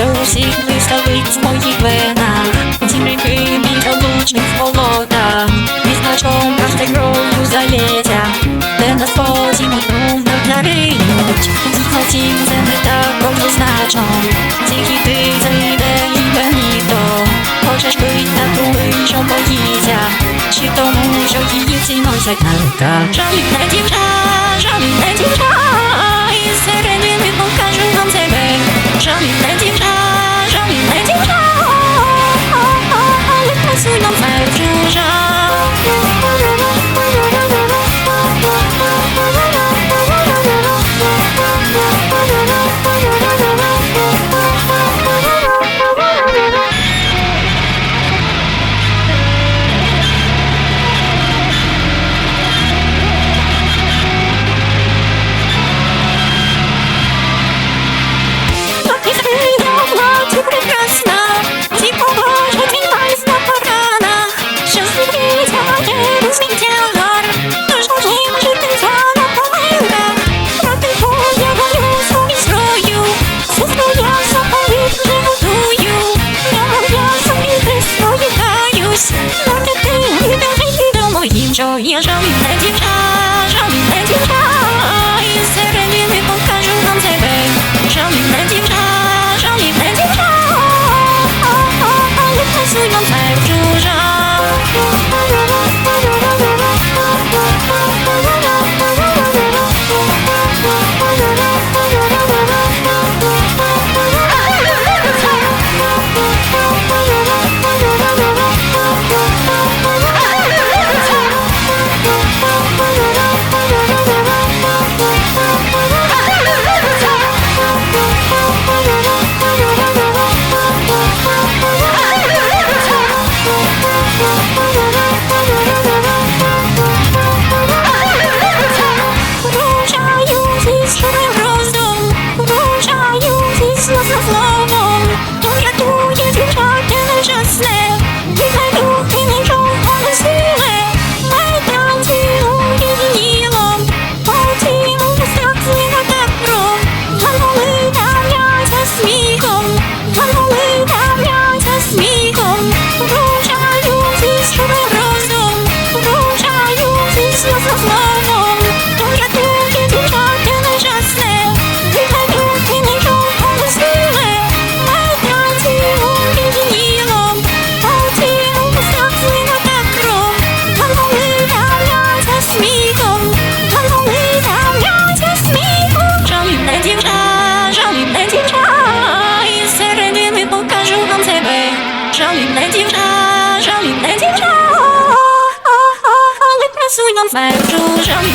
до усіх виставить в моїх венах, Усім рікими та лучних болота, Між ночом каждой кров'ю залезя, де нас потім одну вдарить, захватив землі так однозначно, тільки ти зайде інкогніто, хочеш бить на труби, що боїться, чи тому, що її ціною загнали, так. Жалітна дівчата. Show me